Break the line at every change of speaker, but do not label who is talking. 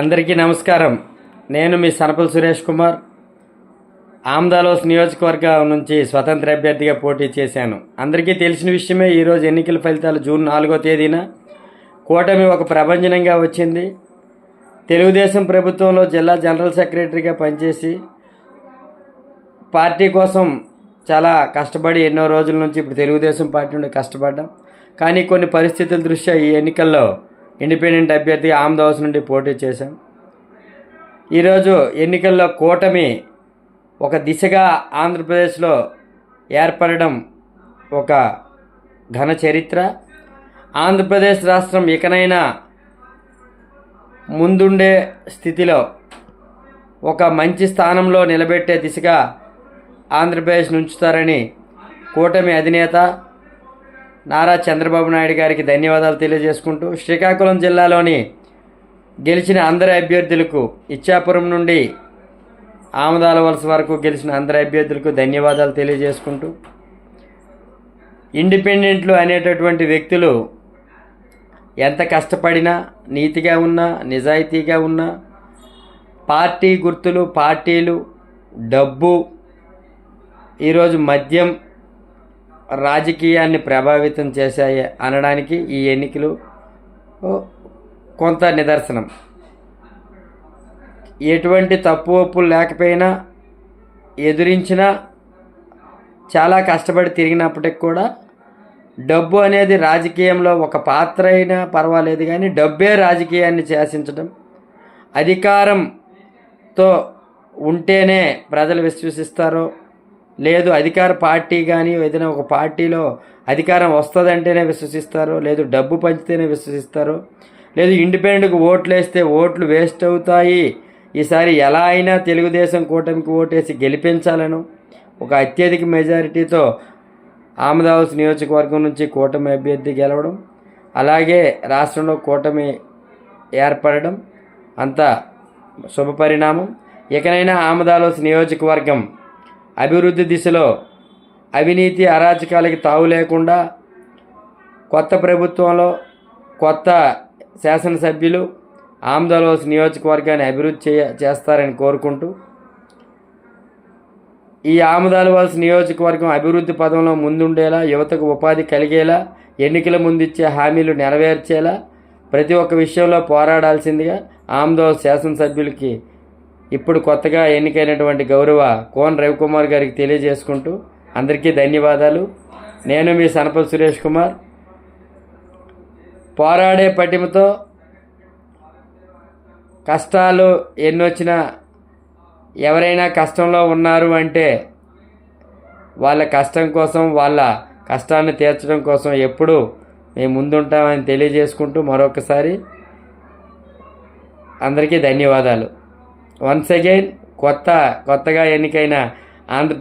అందరికీ నమస్కారం. నేను మీ సనపల్ సురేష్ కుమార్. ఆమ్దాలోస్ నియోజకవర్గం నుంచి స్వతంత్ర అభ్యర్థిగా పోటీ చేశాను. అందరికీ తెలిసిన విషయమే ఈరోజు ఎన్నికల ఫలితాలు జూన్ నాలుగో తేదీన కూటమి ఒక ప్రభంజనంగా వచ్చింది. తెలుగుదేశం ప్రభుత్వంలో జిల్లా జనరల్ సెక్రటరీగా పనిచేసి పార్టీ కోసం చాలా కష్టపడి ఎన్నో రోజుల నుంచి ఇప్పుడు తెలుగుదేశం పార్టీ నుండి కష్టపడ్డాం. కానీ కొన్ని పరిస్థితుల దృష్ట్యా ఈ ఎన్నికల్లో ఇండిపెండెంట్ అభ్యర్థి ఆమ్దాస్ నుండి పోటీ చేశాం. ఈరోజు ఎన్నికల్లో కూటమి ఒక దిశగా ఆంధ్రప్రదేశ్లో ఏర్పడడం ఒక ఘన చరిత్ర. ఆంధ్రప్రదేశ్ రాష్ట్రం ఇకనైనా ముందుండే స్థితిలో ఒక మంచి స్థానంలో నిలబెట్టే దిశగా ఆంధ్రప్రదేశ్ ఉంచుతారని కూటమి అధినేత నారా చంద్రబాబు నాయుడు గారికి ధన్యవాదాలు తెలియజేసుకుంటూ శ్రీకాకుళం జిల్లాలోని గెలిచిన అందరి అభ్యర్థులకు ఇచ్చాపురం నుండి ఆమదాల వలస వరకు గెలిచిన అందరి అభ్యర్థులకు ధన్యవాదాలు తెలియజేసుకుంటూ ఇండిపెండెంట్లు అనేటటువంటి వ్యక్తులు ఎంత కష్టపడినా నీతిగా ఉన్నా నిజాయితీగా ఉన్నా పార్టీ గుర్తులు పార్టీలు డబ్బు ఈరోజు మద్యం రాజకీయాన్ని ప్రభావితం చేశాయి అనడానికి ఈ ఎన్నికలు కొంత నిదర్శనం. ఎటువంటి తప్పు ఒప్పులు లేకపోయినా ఎదురించినా చాలా కష్టపడి తిరిగినప్పటికి కూడా డబ్బు అనేది రాజకీయంలో ఒక పాత్ర అయినా పర్వాలేదు కానీ డబ్బే రాజకీయాన్ని శాసించడం అధికారంతో ఉంటేనే ప్రజలు విశ్వసిస్తారు. లేదు అధికార పార్టీ కానీ ఏదైనా ఒక పార్టీలో అధికారం వస్తుందంటేనే విశ్వసిస్తారు లేదు డబ్బు పంచితేనే విశ్వసిస్తారు లేదు ఇండిపెండెంట్కి ఓట్లు వేస్తే ఓట్లు వేస్ట్ అవుతాయి. ఈసారి ఎలా అయినా తెలుగుదేశం కూటమికి ఓటేసి గెలిపించాలను. ఒక అత్యధిక మెజారిటీతో ఆమదావస్ నియోజకవర్గం నుంచి కూటమి అభ్యర్థి గెలవడం అలాగే రాష్ట్రంలో కూటమి ఏర్పడడం అంత శుభపరిణామం. ఇకనైనా ఆమదాలోస్ నియోజకవర్గం అభివృద్ధి దిశలో అవినీతి అరాచకాలకి తావు లేకుండా కొత్త ప్రభుత్వంలో కొత్త శాసనసభ్యులు ఆమదాలోస్ నియోజకవర్గాన్ని అభివృద్ధి చేయ చేస్తారని కోరుకుంటూ ఈ ఆముదాల నియోజకవర్గం అభివృద్ధి పదంలో ముందుండేలా యువతకు ఉపాధి కలిగేలా ఎన్నికల ముందు ఇచ్చే హామీలు నెరవేర్చేలా ప్రతి ఒక్క విషయంలో పోరాడాల్సిందిగా ఆమదాల శాసనసభ్యులకి ఇప్పుడు కొత్తగా ఎన్నికైనటువంటి గౌరవ కోన్ రవికుమార్ గారికి తెలియజేసుకుంటూ అందరికీ ధన్యవాదాలు. నేను మీ సనపల్ సురేష్ కుమార్. పోరాడే పటిమతో కష్టాలు ఎన్నొచ్చినా ఎవరైనా కష్టంలో ఉన్నారు అంటే వాళ్ళ కష్టం కోసం వాళ్ళ కష్టాన్ని తీర్చడం కోసం ఎప్పుడూ మేము ముందుంటామని తెలియజేసుకుంటూ మరొకసారి అందరికీ ధన్యవాదాలు. వన్స్ అగైన్ కొత్త కొత్తగా ఎన్నికైన ఆంధ్రప్రదేశ్